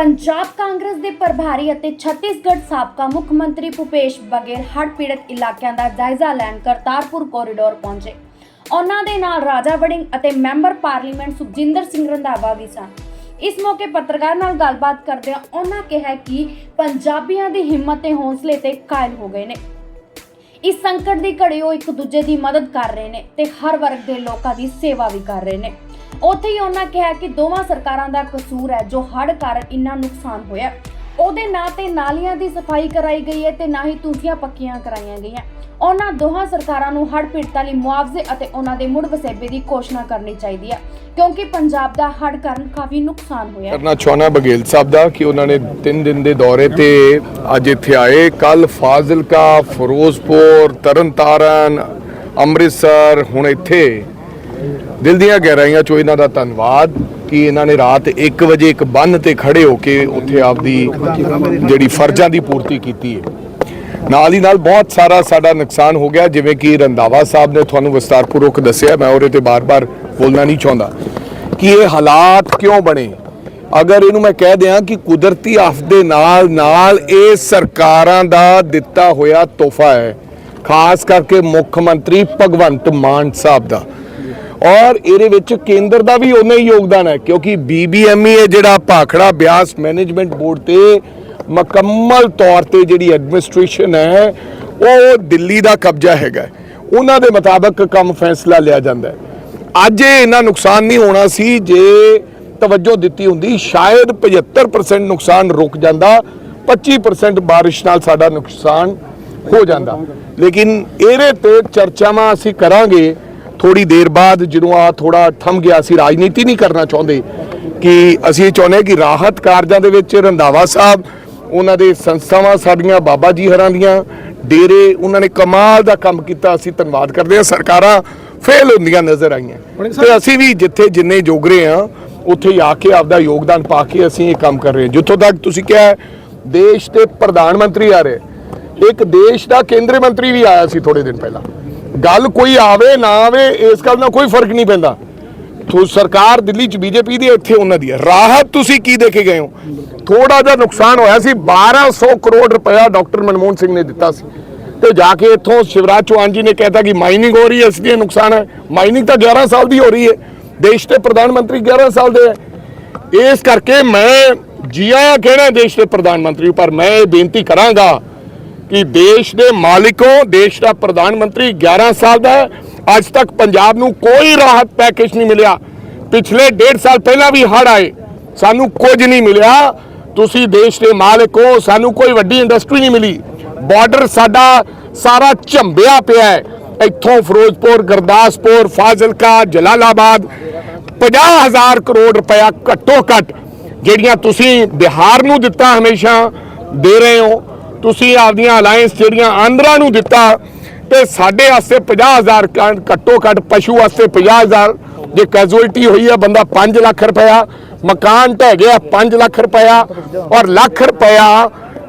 ਪੰਜਾਬ ਕਾਂਗਰਸ ਦੇ ਪ੍ਰਭਾਰੀ ਅਤੇ ਛੱਤੀਸਗੜ੍ਹ ਸਾਬਕਾ ਮੁੱਖ ਮੰਤਰੀ ਭੁਪੇਸ਼ ਬਘੇਲ ਹੜ੍ਹ ਪੀੜਤ ਇਲਾਕਿਆਂ ਦਾ ਜਾਇਜ਼ਾ ਲੈਣ ਕਰਤਾਰਪੁਰ ਕੋਰੀਡੋਰ ਪਹੁੰਚੇ। ਉਹਨਾਂ ਦੇ ਨਾਲ ਰਾਜਾ ਵੜਿੰਗ ਅਤੇ ਮੈਂਬਰ ਪਾਰਲੀਮੈਂਟ ਸੁਖਜਿੰਦਰ ਸਿੰਘ ਰੰਧਾਵਾ ਵੀ ਸਨ। ਇਸ ਮੌਕੇ ਪੱਤਰਕਾਰ ਨਾਲ ਗੱਲਬਾਤ ਕਰਦਿਆਂ ਉਹਨਾਂ ਕਿਹਾ ਕਿ ਪੰਜਾਬੀਆਂ ਦੀ ਹਿੰਮਤ ਤੇ ਹੌਸਲੇ ਤੇ ਕਾਇਲ ਹੋ ਗਏ ਨੇ। ਇਸ ਸੰਕਟ ਦੀ ਘੜੀ ਉਹ ਇੱਕ ਦੂਜੇ ਦੀ ਮਦਦ ਕਰ ਰਹੇ ਨੇ ਤੇ ਹਰ ਵਰਗ ਦੇ ਲੋਕਾਂ ਦੀ ਸੇਵਾ ਵੀ ਕਰ ਰਹੇ ਨੇ। ਉੱਥੇ ਹੀ ਉਹਨਾਂ ਕਿਹਾ ਕਿ ਦੋਵਾਂ ਸਰਕਾਰਾਂ ਦਾ ਕਸੂਰ ਹੈ ਜੋ ਹੜ੍ਹ ਕਾਰਨ ਇੰਨਾ ਨੁਕਸਾਨ ਹੋਇਆ ਉਹਦੇ ਨਾਂ ਤੇ ਨਾਲੀਆਂ ਦੀ ਸਫ਼ਾਈ ਕਰਾਈ ਗਈ ਹੈ ਤੇ ਨਾ ਹੀ ਟੂਟੀਆਂ ਪੱਕੀਆਂ ਕਰਾਈਆਂ ਗਈਆਂ। ਉਹਨਾਂ ਦੋਹਾਂ ਸਰਕਾਰਾਂ ਨੂੰ ਹੜ੍ਹ ਪੀੜਤਾਂ ਲਈ ਮੁਆਵਜ਼ੇ ਅਤੇ ਉਹਨਾਂ ਦੇ ਮੁੜ ਵਸੇਬੇ ਦੀ ਘੋਸ਼ਣਾ ਕਰਨੀ ਚਾਹੀਦੀ ਹੈ, ਕਿਉਂਕਿ ਪੰਜਾਬ ਦਾ ਹੜ੍ਹ ਕਾਰਨ ਕਾਫੀ ਨੁਕਸਾਨ ਹੋਇਆ ਕਰਨਾ ਚਾਹੁੰਦਾ ਬਘੇਲ ਸਾਹਿਬ ਦਾ ਕਿ ਉਹਨਾਂ ਨੇ 3 ਦਿਨ ਦੇ ਦੌਰੇ ਤੇ ਅੱਜ ਇੱਥੇ ਆਏ। ਕੱਲ ਫਾਜ਼ਿਲਕਾ, ਫਿਰੋਜ਼ਪੁਰ, ਤਰਨਤਾਰਨ, ਅੰਮ੍ਰਿਤਸਰ, ਹੁਣ ਇੱਥੇ ਦਿਲ ਦੀਆਂ ਗਹਿਰਾਈਆਂ ਚੋਂ ਇਹਨਾਂ ਦਾ ਧੰਨਵਾਦ ਕਿ ਇਹਨਾਂ ਨੇ ਰਾਤ 1 ਵਜੇ ਇੱਕ ਬੰਨ ਤੇ ਖੜੇ ਹੋ ਕੇ ਉੱਥੇ ਆਪਦੀ ਜਿਹੜੀ ਫਰਜ਼ਾਂ ਦੀ ਪੂਰਤੀ ਕੀਤੀ ਹੈ। ਨਾਲ ਹੀ ਨਾਲ ਬਹੁਤ ਸਾਰਾ ਸਾਡਾ ਨੁਕਸਾਨ ਹੋ ਗਿਆ, ਜਿਵੇਂ ਕਿ ਰੰਧਾਵਾ ਸਾਹਿਬ ਨੇ ਤੁਹਾਨੂੰ ਵਿਸਤਾਰਪੂਰਵਕ ਦੱਸਿਆ, ਮੈਂ ਉਹਦੇ ਤੇ ਬਾਰ-ਬਾਰ ਬੋਲਣਾ ਨਹੀਂ ਚਾਹੁੰਦਾ। ਕਿ ਇਹ ਹਾਲਾਤ ਕਿਉਂ ਬਣੇ? ਅਗਰ ਇਹਨੂੰ ਮੈਂ ਕਹਿ ਦਿਆਂ ਕਿ ਕੁਦਰਤੀ ਆਫ਼ਦੇ ਨਾਲ ਨਾਲ ਇਹ ਸਰਕਾਰਾਂ ਦਾ ਦਿੱਤਾ ਹੋਇਆ ਤੋਹਫਾ ਹੈ, ਖਾਸ ਕਰਕੇ ਮੁੱਖ ਮੰਤਰੀ ਭਗਵੰਤ ਮਾਨ ਸਾਹਿਬ ਦਾ। ਔਰ ਇਹਦੇ ਵਿੱਚ ਕੇਂਦਰ ਦਾ ਵੀ ਉਨਾ ਹੀ ਯੋਗਦਾਨ ਹੈ, ਕਿਉਂਕਿ ਬੀਬੀਐਮਈ ਹੈ ਜਿਹੜਾ ਭਾਖੜਾ ਬਿਆਸ ਮੈਨੇਜਮੈਂਟ ਬੋਰਡ ਤੇ ਮੁਕੰਮਲ ਤੌਰ ਤੇ ਜਿਹੜੀ ਐਡਮਿਨਿਸਟ੍ਰੇਸ਼ਨ ਹੈ, ਉਹ ਦਿੱਲੀ ਦਾ ਕਬਜ਼ਾ ਹੈਗਾ ਉਹਨਾਂ ਦੇ ਮੁਤਾਬਕ ਕੰਮ ਫੈਸਲਾ ਲਿਆ ਜਾਂਦਾ ਅੱਜ ਇਹ ਇੰਨਾ ਨੁਕਸਾਨ ਨਹੀਂ ਹੋਣਾ ਸੀ, ਜੇ ਤਵੱਜੋ ਦਿੱਤੀ ਹੁੰਦੀ, ਸ਼ਾਇਦ 75% ਨੁਕਸਾਨ ਰੁਕ ਜਾਂਦਾ 25% ਬਾਰਿਸ਼ ਨਾਲ ਸਾਡਾ ਨੁਕਸਾਨ ਹੋ ਜਾਂਦਾ। ਲੇਕਿਨ ਇਹਦੇ ਤੇ ਚਰਚਾਵਾਂ ਅਸੀਂ ਕਰਾਂਗੇ ਥੋੜੀ ਦੇਰ ਬਾਅਦ ਜਦੋਂ ਆ ਥੋੜਾ ਥੰਮ ਗਿਆ ਸੀ ਰਾਜਨੀਤੀ ਨਹੀਂ ਕਰਨਾ ਚਾਹੁੰਦੇ ਕਿ ਅਸੀਂ ਇਹ ਚਾਹੁੰਦੇ ਕਿ ਰਾਹਤ ਕਾਰਜਾਂ ਦੇ ਵਿੱਚ ਰੰਧਾਵਾ ਸਾਹਿਬ ਉਹਨਾਂ ਦੇ ਸੰਸਥਾਵਾਂ ਸਾਡੀਆਂ ਬਾਬਾ ਜੀ ਹਰਾਂ ਦੀਆਂ ਡੇਰੇ ਉਹਨਾਂ ਨੇ ਕਮਾਲ ਦਾ ਕੰਮ ਕੀਤਾ ਅਸੀਂ ਧੰਨਵਾਦ ਕਰਦੇ ਹਾਂ ਸਰਕਾਰਾਂ ਫੇਲ ਹੁੰਦੀਆਂ ਨਜ਼ਰ ਆਈਆਂ। ਤੇ ਅਸੀਂ ਵੀ ਜਿੱਥੇ ਜਿੰਨੇ ਜੋਗਰੇ ਆ ਉੱਥੇ ਆ ਕੇ ਆਪਦਾ ਯੋਗਦਾਨ ਪਾ ਕੇ ਅਸੀਂ ਇਹ ਕੰਮ ਕਰ ਰਹੇ ਹਾਂ। ਜਿੱਥੋਂ ਤੱਕ ਤੁਸੀਂ ਕਿਹਾ ਦੇਸ਼ ਦੇ ਪ੍ਰਧਾਨ ਮੰਤਰੀ ਆ ਰਹੇ। ਇੱਕ ਦੇਸ਼ ਦਾ ਕੇਂਦਰੀ ਮੰਤਰੀ ਵੀ ਆਇਆ ਸੀ ਥੋੜੇ ਦਿਨ ਪਹਿਲਾਂ। ਗੱਲ ਕੋਈ ਆਵੇ ਨਾ ਆਵੇ ਇਸ ਗੱਲ ਨਾਲ ਕੋਈ ਫ਼ਰਕ ਨਹੀਂ ਪੈਂਦਾ। ਤੋ ਸਰਕਾਰ ਦਿੱਲੀ ਚ ਬੀਜੇਪੀ ਦੀ ਹੈ, ਇੱਥੇ ਉਹਨਾਂ ਦੀ ਹੈ। ਰਾਹਤ ਤੁਸੀਂ ਕੀ ਦੇ ਕੇ ਗਏ ਹੋ? ਥੋੜਾ ਜਿਹਾ ਨੁਕਸਾਨ ਹੋਇਆ ਸੀ 1200 ਕਰੋੜ ਰੁਪਇਆ ਡਾਕਟਰ ਮਨਮੋਹਨ ਸਿੰਘ ਨੇ ਦਿੱਤਾ ਸੀ। ਤੇ ਜਾ ਕੇ ਇੱਥੋਂ ਸ਼ਿਵਰਾਜ ਚੌਹਾਨ ਜੀ ਨੇ ਕਹਿਤਾ ਕਿ ਮਾਈਨਿੰਗ ਹੋ ਰਹੀ ਹੈ ਇਸ ਲਈ ਨੁਕਸਾਨ ਹੈ। ਮਾਈਨਿੰਗ ਤਾਂ 11 ਸਾਲ ਦੀ ਹੋ ਰਹੀ ਹੈ। ਦੇਸ਼ ਦੇ ਪ੍ਰਧਾਨ ਮੰਤਰੀ 11 ਸਾਲ ਦੇ ਹੈ। ਇਸ ਕਰਕੇ ਮੈਂ ਜੀ ਕਹਿਣਾ ਦੇਸ਼ ਦੇ ਪ੍ਰਧਾਨ ਮੰਤਰੀ ਪਰ ਮੈਂ ਇਹ ਬੇਨਤੀ ਕਰਾਂਗਾ ਕਿ ਦੇਸ਼ ਦੇ ਮਾਲਿਕੋ ਦੇਸ਼ ਦਾ ਪ੍ਰਧਾਨ ਮੰਤਰੀ 11 ਸਾਲ ਦਾ ਅੱਜ ਤੱਕ ਪੰਜਾਬ ਨੂੰ ਕੋਈ ਰਾਹਤ ਪੈਕੇਜ ਨਹੀਂ ਮਿਲਿਆ। ਪਿਛਲੇ 1.5 ਸਾਲ ਪਹਿਲਾਂ ਵੀ ਹੜ੍ਹ ਆਏ। ਸਾਨੂੰ ਕੁਝ ਨਹੀਂ ਮਿਲਿਆ। ਤੁਸੀਂ ਦੇਸ਼ ਦੇ ਮਾਲਕ ਹੋ। ਸਾਨੂੰ ਕੋਈ ਵੱਡੀ ਇੰਡਸਟਰੀ ਨਹੀਂ ਮਿਲੀ। ਬਾਰਡਰ ਸਾਡਾ ਸਾਰਾ ਝੰਬਿਆ ਪਿਆ ਹੈ। ਇੱਥੋਂ ਫਿਰੋਜ਼ਪੁਰ, ਗੁਰਦਾਸਪੁਰ, ਫਾਜ਼ਿਲਕਾ, ਜਲਾਲਾਬਾਦ 50000 ਕਰੋੜ ਰੁਪਇਆ ਘੱਟੋ ਘੱਟ ਜਿਹੜੀਆਂ ਤੁਸੀਂ ਬਿਹਾਰ ਨੂੰ ਦਿੱਤਾ ਹਮੇਸ਼ਾ ਦੇ ਰਹੇ ਹੋ। ਤੁਸੀਂ ਆਪਦੀਆਂ ਅਲਾਈਅੰਸ ਜਿਹੜੀਆਂ ਆਂਧਰਾ ਨੂੰ ਦਿੱਤਾ ਤੇ ਸਾਡੇ ਵਾਸਤੇ 50000 ਕ- ਘੱਟੋ ਘੱਟ ਪਸ਼ੂ ਵਾਸਤੇ 50000 ਜੇ ਕੈਜੂਅਲਟੀ ਹੋਈ ਹੈ ਬੰਦਾ 5 ਲੱਖ ਰੁਪਇਆ, ਮਕਾਨ ਢਹਿ ਗਿਆ 5 ਲੱਖ ਰੁਪਇਆ ਔਰ ਲੱਖ ਰੁਪਇਆ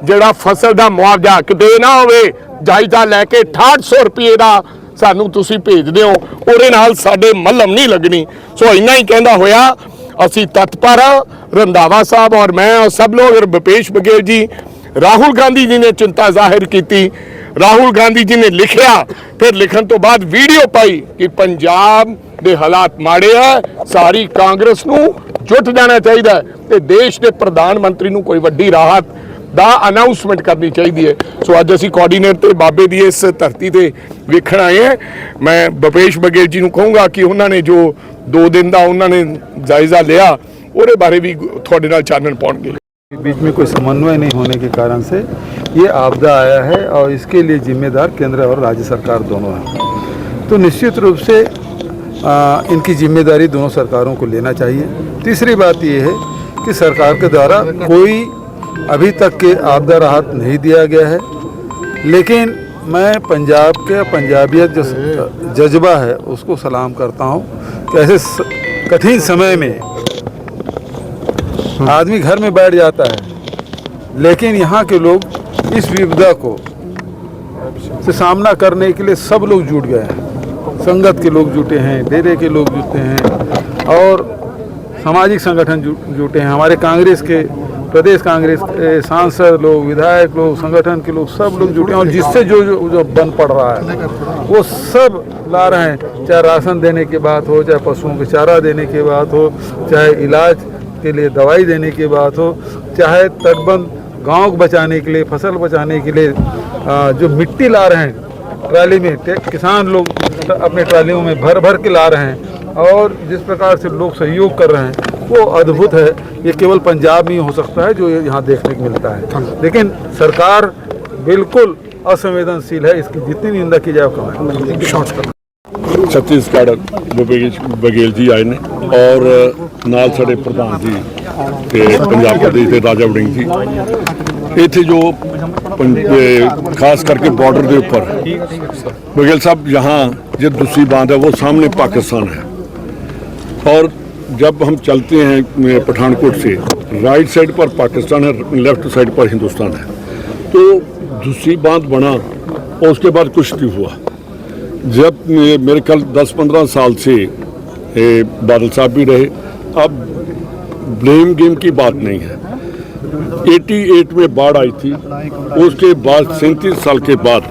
ਜਿਹੜਾ ਫਸਲ ਦਾ ਮੁਆਵਜ਼ਾ ਕਿਤੇ ਨਾ ਹੋਵੇ, ਜਾਇਜ਼ਾ ਲੈ ਕੇ 6800 ਰੁਪਏ ਦਾ ਸਾਨੂੰ ਤੁਸੀਂ ਭੇਜਦੇ ਹੋ ਉਹਦੇ ਨਾਲ ਸਾਡੇ ਮੱਲਮ ਨਹੀਂ ਲੱਗਣੀ। ਸੋ ਇੰਨਾ ਹੀ ਕਹਿੰਦਾ ਹੋਇਆ, ਅਸੀਂ ਤਤਪਰ ਹਾਂ। ਰੰਧਾਵਾ ਸਾਹਿਬ ਔਰ ਮੈਂ ਔਰ ਸਭ ਲੋਕ, ਔਰ ਭੁਪੇਸ਼ ਬਘੇਲ ਜੀ ਰਾਹੁਲ ਗਾਂਧੀ ਜੀ ਨੇ ਚਿੰਤਾ ਜ਼ਾਹਿਰ ਕੀਤੀ। ਰਾਹੁਲ ਗਾਂਧੀ ਜੀ ਨੇ ਲਿਖਿਆ, ਫਿਰ ਲਿਖਣ ਤੋਂ ਬਾਅਦ ਵੀਡੀਓ ਪਾਈ ਕਿ ਪੰਜਾਬ ਦੇ ਹਾਲਾਤ ਮਾੜੇ ਆ, ਸਾਰੀ ਕਾਂਗਰਸ ਨੂੰ ਜੁਟ ਜਾਣਾ ਚਾਹੀਦਾ ਹੈ ਤੇ ਦੇਸ਼ ਦੇ ਪ੍ਰਧਾਨ ਮੰਤਰੀ ਨੂੰ ਕੋਈ ਵੱਡੀ ਰਾਹਤ ਦਾ ਅਨਾਉਂਸਮੈਂਟ ਕਰਨੀ ਚਾਹੀਦੀ ਹੈ। ਸੋ ਅੱਜ ਅਸੀਂ ਕੋਆਰਡੀਨੇਟ ਤੇ ਬਾਬੇ ਦੀ ਇਸ ਧਰਤੀ ਤੇ ਵੇਖਣ ਆਏ ਹਾਂ। ਮੈਂ ਭੁਪੇਸ਼ ਬਘੇਲ ਜੀ ਨੂੰ ਕਹੂੰਗਾ ਕਿ ਉਹਨਾਂ ਨੇ ਜੋ 2 ਦਿਨ ਦਾ ਉਹਨਾਂ ਨੇ ਜਾਇਜ਼ਾ ਲਿਆ, ਉਹਦੇ ਬਾਰੇ ਵੀ ਤੁਹਾਡੇ ਨਾਲ ਚਾਨਣ ਪਾਉਣਗੇ। बीच में कोई समन्वय नहीं होने के कारण से ये आपदा आया है और इसके लिए जिम्मेदार केंद्र और राज्य सरकार दोनों हैं। तो निश्चित रूप से आ, इनकी ज़िम्मेदारी दोनों सरकारों को लेना चाहिए। तीसरी बात ये है कि सरकार के द्वारा कोई अभी तक के आपदा राहत नहीं दिया गया है। लेकिन मैं पंजाब के पंजाबियत जो जज्बा है उसको सलाम करता हूँ कि ऐसे कठिन समय में आदमी घर में बैठ जाता है। लेकिन यहाँ के लोग इस विपदा को से सामना करने के लिए सब लोग जुट गए हैं। संगत के लोग जुटे हैं डेरे के लोग जुटे हैं और सामाजिक संगठन जुटे हैं। हमारे कांग्रेस के प्रदेश कांग्रेस के सांसद लोग विधायक लोग संगठन के लोग सब लोग जुटे हैं और जिससे जो जो, जो बन पड़ रहा है वो सब ला रहे हैं। चाहे राशन देने की बात हो चाहे पशुओं को चारा देने की बात हो चाहे इलाज के लिए दवाई देने की बात हो चाहे तटबंध गाँव को बचाने के लिए फ़सल बचाने के लिए जो मिट्टी ला रहे हैं ट्राली में किसान लोग अपने ट्रालियों में भर भर के ला रहे हैं और जिस प्रकार से लोग सहयोग कर रहे हैं वो अद्भुत है। ये केवल पंजाब में ही हो सकता है जो यहाँ देखने को मिलता है। लेकिन सरकार बिल्कुल असंवेदनशील है इसकी जितनी निंदा की जाए कम है। ਛੱਤੀਸਗੜ੍ਹ ਭੁਪੇਸ਼ ਬਘੇਲ ਜੀ ਆਏ ਨੇ ਔਰ ਨਾਲ ਸਾਡੇ ਪ੍ਰਧਾਨ ਜੀ ਤੇ ਪੰਜਾਬ ਪ੍ਰਦੇਸ਼ ਦੇ ਰਾਜਾ ਵੜਿੰਗ ਜੀ ਇੱਥੇ ਜੋ ਪੰ- ਇਹ ਖਾਸ ਕਰਕੇ ਬਾਰਡਰ ਦੇ ਉੱਪਰ बघेल साहब यहाँ जो दूसरी बांध है वो सामने पाकिस्तान है और जब हम चलते हैं अ, पठानकोट से राइट साइड पर पाकिस्तान है लेफ्ट साइड पर हिंदुस्तान है तो दूसरी बांध बना और उसके बाद कुछ नहीं हुआ जब मेरे कल 10-15 साल से ये बादल साहब भी रहे, अब ब्लेम गेम की बात नहीं है। 88 में बाढ़ आई थी, उसके बाद सैंतीस साल के बाद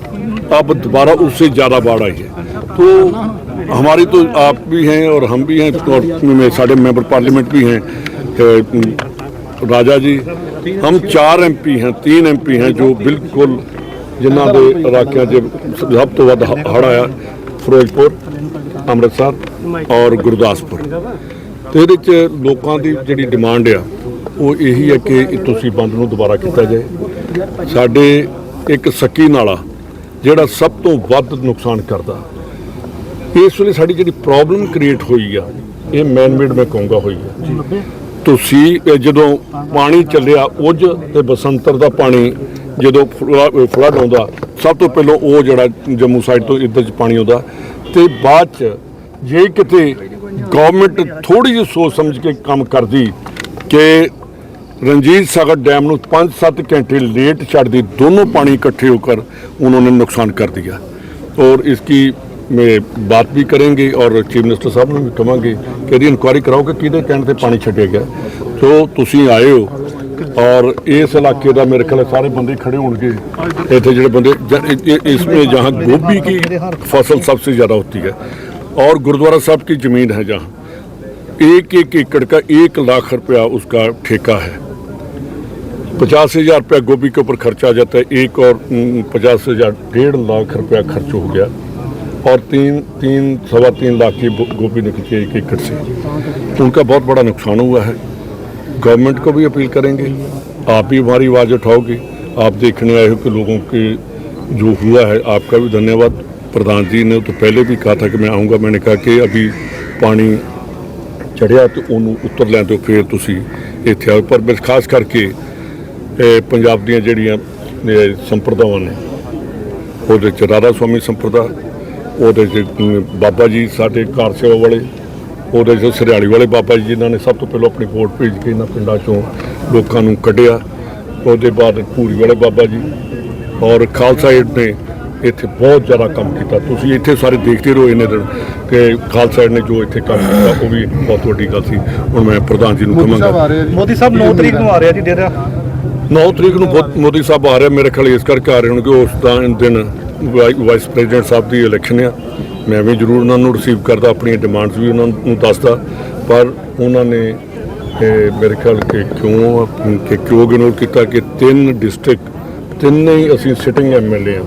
अब दोबारा उससे ज़्यादा बाढ़ आई है। तो हमारी तो आप भी हैं और हम भी हैं, और में साढ़े मेंबर पार्लियामेंट भी हैं राजा जी, हम चार एमपी हैं, तीन एमपी हैं जो बिल्कुल ਜਿਨ੍ਹਾਂ ਦੇ ਇਲਾਕਿਆਂ 'ਚ ਸਭ ਤੋਂ ਵੱਧ ਹ- ਹੜ੍ਹ ਆਇਆ ਫਿਰੋਜ਼ਪੁਰ ਅੰਮ੍ਰਿਤਸਰ ਔਰ ਗੁਰਦਾਸਪੁਰ। ਤੇ ਇਹਦੇ 'ਚ ਲੋਕਾਂ ਦੀ ਜਿਹੜੀ ਡਿਮਾਂਡ ਆ ਉਹ ਇਹੀ ਹੈ ਕਿ ਤੁਸੀਂ ਬੰਦ ਨੂੰ ਦੁਬਾਰਾ ਕੀਤਾ ਜਾਏ। ਸਾਡੇ ਇੱਕ ਸੱਕੀ ਨਾਲਾ ਜਿਹੜਾ ਸਭ ਤੋਂ ਵੱਧ ਨੁਕਸਾਨ ਕਰਦਾ। ਇਸ ਵੇਲੇ ਸਾਡੀ ਜਿਹੜੀ ਪ੍ਰੋਬਲਮ ਕ੍ਰੀਏਟ ਹੋਈ ਆ ਇਹ ਮੈਨ ਮੇਡ ਮੈਂ ਕਹੂੰਗਾ ਹੋਈ ਆ। ਤੁਸੀਂ ਜਦੋਂ ਪਾਣੀ ਚੱਲਿਆ ਉਜ ਤੇ ਬਸੰਤਰ ਦਾ ਪਾਣੀ ਜਦੋਂ ਫਲੱਡ ਆਉਂਦਾ ਸਭ ਤੋਂ ਪਹਿਲਾਂ ਉਹ ਜਿਹੜਾ ਜੰਮੂ ਸਾਈਡ ਤੋਂ ਇੱਧਰ ਚ ਪਾਣੀ ਆਉਂਦਾ ਤੇ ਬਾਅਦ ਚ ਜੇ ਕਿਤੇ ਗਵਰਨਮੈਂਟ ਥੋੜੀ ਜਿਹੀ ਸੋਚ ਸਮਝ ਕੇ ਕੰਮ ਕਰਦੀ ਕਿ ਰਣਜੀਤ ਸਾਗਰ ਡੈਮ ਨੂੰ 5-7 ਘੰਟੇ ਲੇਟ ਛੱਡਦੀ, ਦੋਨੋਂ ਪਾਣੀ ਇਕੱਠੇ ਹੋ ਕਰ ਉਹਨਾਂ ਨੇ ਨੁਕਸਾਨ ਕਰ ਦਿਆ ਔਰ ਇਸ ਕੀ ਮੈਂ ਬਾਤ ਵੀ ਕਰਾਂਗੇ ਔਰ ਚੀਫ ਮਿਨਿਸਟਰ ਸਾਹਿਬ ਨੂੰ ਵੀ ਕਹਾਂਗੇ ਕਿ ਇਹਦੀ ਇਨਕੁਆਇਰੀ ਕਰਾਓ ਕਿ ਕਿਹਦੇ ਕਹਿਣ ਤੇ ਪਾਣੀ ਛੱਡਿਆ ਗਿਆ। ਸੋ ਤੁਸੀਂ ਆਏ ਹੋ और इस इलाके का मेरे ख्याल है सारे बंदे खड़े होंगे इतने ਜਿਹੜੇ ਬੰਦੇ ਜ- इ- इ- इसमें जहाँ गोभी की फसल सबसे ज़्यादा होती है और गुरुद्वारा साहब की ज़मीन है जहाँ एक एक एकड़ का एक लाख रुपया उसका ठेका है पचास हजार रुपया गोभी के ऊपर खर्चा आ जाता है एक और उम, पचास हजार डेढ़ लाख रुपया खर्च हो गया और तीन तीन सवा तीन लाख की गो- गोभी निकली है एक एकड़ से उनका बहुत बड़ा नुकसान हुआ है गवर्नमेंट को भी अपील करेंगे आप भी हमारी आवाज़ उठाओगे आप देखने आए हो कि लोगों के जो हुआ है आपका भी धन्यवाद प्रधान जी ने तो पहले भी कहा था कि मैं आऊँगा मैंने कहा कि अभी पानी ਚੜਿਆ ਤੇ ਉਹਨੂੰ ਉੱਤਰ ਲੈਣ ਤੋਂ ਫਿਰ ਤੁਸੀਂ ਇੱਥੇ ਆਓ ਪਰ ਬਸ ਖਾਸ ਕਰਕੇ ਇਹ ਪੰਜਾਬ ਦੀਆਂ ਜਿਹੜੀਆਂ ਇਹ ਸੰਪਰਦਾਵਾਂ ਨੇ ਉਹਦੇ ਚ ਰਾਧਾ ਸਵਾਮੀ ਸੰਪਰਦਾ ਉਹਦੇ ਚ ਅਮ, ਬਾਬਾ ਜੀ ਸਾਡੇ ਕਾਰ ਸੇਵਾ ਵਾਲੇ ਉਹਦੇ ਚ ਸਰਿਆਲੀ ਵਾਲੇ ਬਾਬਾ ਜੀ ਜਿਨ੍ਹਾਂ ਨੇ ਸਭ ਤੋਂ ਪਹਿਲਾਂ ਆਪਣੀ ਵੋਟ ਭੇਜ ਕੇ ਇਹਨਾਂ ਪਿੰਡਾਂ ਚੋਂ ਲੋਕਾਂ ਨੂੰ ਕੱਢਿਆ ਉਹਦੇ ਬਾਅਦ ਭੂਰੀ ਵਾਲੇ ਬਾਬਾ ਜੀ ਔਰ ਖਾਲਸਾ ਏਡ ਨੇ ਇੱਥੇ ਬਹੁਤ ਜ਼ਿਆਦਾ ਕੰਮ ਕੀਤਾ। ਤੁਸੀਂ ਇੱਥੇ ਸਾਰੇ ਦੇਖਦੇ ਰਹੋ ਇਹਨੇ ਦਿਨ ਕਿ ਖਾਲਸਾ ਏਡ ਨੇ ਜੋ ਇੱਥੇ ਕੰਮ ਕੀਤਾ ਉਹ ਵੀ ਬਹੁਤ ਵੱਡੀ ਗੱਲ ਸੀ। ਹੁਣ ਮੈਂ ਪ੍ਰਧਾਨ ਜੀ ਨੂੰ ਕਹਾਂਗਾ ਮੋਦੀ ਸਾਹਿਬ 9 ਤਰੀਕ ਨੂੰ ਆ ਰਿਹਾ ਜੀ ਡੇਰਾ 9 ਤਰੀਕ ਨੂੰ ਬਹੁਤ ਮੋਦੀ ਸਾਹਿਬ ਆ ਰਹੇ ਮੇਰੇ ਖਿਆਲ ਇਸ ਕਰਕੇ ਆ ਰਹੇ ਹੋਣਗੇ। ਉਸ ਦਿਨ ਵਾਈ- ਵਾਈਸ ਪ੍ਰੈਜ਼ੀਡੈਂਟ ਸਾਹਿਬ ਦੀ ਇਲੈਕਸ਼ਨ ਆ। ਮੈਂ ਵੀ ਜ਼ਰੂਰ ਉਹਨਾਂ ਨੂੰ ਰਿਸੀਵ ਕਰਦਾ, ਆਪਣੀਆਂ ਡਿਮਾਂਡਸ ਵੀ ਉਹਨਾਂ ਨੂੰ ਦੱਸਦਾ। ਪਰ ਉਹਨਾਂ ਨੇ ਮੇਰੇ ਖਿਆਲ ਕਿ ਕਿਉਂ ਕਿ ਕਿਉਂ ਇਗਨੋਰ ਕੀਤਾ ਕਿ ਤਿੰਨ ਡਿਸਟ੍ਰਿਕਟ ਤਿੰਨੇ ਹੀ ਅਸੀਂ ਸਿਟਿੰਗ ਐਮਐਲਏ ਆ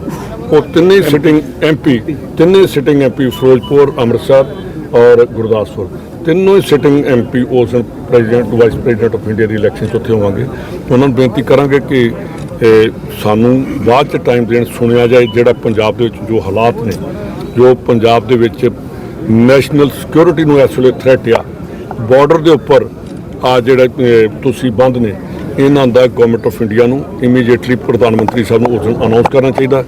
ਉਹ ਤਿੰਨੇ ਸਿਟਿੰਗ ਐਮਪੀ ਤਿੰਨੇ ਸਿਟਿੰਗ ਐਮਪੀ ਫਿਰੋਜ਼ਪੁਰ, ਅੰਮ੍ਰਿਤਸਰ ਔਰ ਗੁਰਦਾਸਪੁਰ। ਤਿੰਨੋਂ ਹੀ ਸਿਟਿੰਗ ਐਮਪੀ ਉਸ president vice president of India the election 'ਚ ਉੱਥੇ ਹੋਵਾਂਗੇ। ਉਹਨਾਂ ਨੂੰ ਬੇਨਤੀ ਕਰਾਂਗੇ ਕਿ ਸਾਨੂੰ ਬਾਅਦ 'ਚ ਟਾਈਮ ਦੇਣ ਸੁਣਿਆ ਜਾਏ ਜਿਹੜਾ ਪੰਜਾਬ ਦੇ ਵਿੱਚ ਜੋ ਹਾਲਾਤ ਨੇ। ਜੋ ਪੰਜਾਬ ਦੇ ਵਿੱਚ ਨੈਸ਼ਨਲ ਸਿਕਿਉਰਿਟੀ ਨੂੰ ਇਸ ਵੇਲੇ ਥ੍ਰੈਟ ਆ ਬਾਰਡਰ ਦੇ ਉੱਪਰ ਆ ਜਿਹੜਾ ਅਹ, ਤੁਸੀਂ ਬੰਦ ਨੇ ਇਹਨਾਂ ਦਾ ਗਵਰਨਮੈਂਟ ਆਫ ਇੰਡੀਆ ਨੂੰ ਇਮੀਡੀਏਟਲੀ ਪ੍ਰਧਾਨ ਮੰਤਰੀ ਸਾਹਿਬ ਨੂੰ ਉਸ ਦਿਨ ਅਨਾਉਂਸ ਕਰਨਾ ਚਾਹੀਦਾ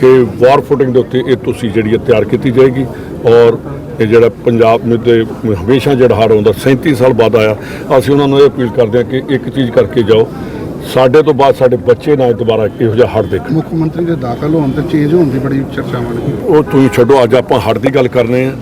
ਕਿ ਵਾਰ ਫੁਟਿੰਗ ਦੇ ਉੱਤੇ ਇਹ ਤੁਸੀਂ ਜਿਹੜੀ ਹੈ ਤਿਆਰ ਕੀਤੀ ਜਾਏਗੀ ਔਰ ਇਹ ਜਿਹੜਾ ਪੰਜਾਬ ਨੂੰ ਤੇ ਹਮੇਸ਼ਾ ਜਿਹੜਾ ਹੜ ਆਉਂਦਾ 37 ਸਾਲ ਬਾਅਦ ਆਇਆ ਅਸੀਂ ਉਹਨਾਂ ਨੂੰ ਇਹ ਅਪੀਲ ਕਰਦੇ ਹਾਂ ਕਿ ਇੱਕ ਚੀਜ਼ ਕਰਕੇ ਜਾਓ ਸਾਡੇ ਤੋਂ ਬਾਅਦ ਸਾਡੇ ਬੱਚੇ ਨਾ ਦੁਬਾਰਾ ਇਹੋ ਜਿਹਾ ਹੜ੍ਹ ਦੇਖਣ। ਮੁੱਖ ਮੰਤਰੀ ਦੇ ਦਾਖਲ ਹੋਣ ਤੇ ਚੇਂਜ ਹੋਣ ਦੀ ਬੜੀ ਚਰਚਾਵਾਂ ਨੇ। ਉਹ ਤੁਸੀਂ ਛੱਡੋ ਅੱਜ ਆਪਾਂ ਹੜ੍ਹ ਦੀ ਗੱਲ ਕਰਨੇ ਆ।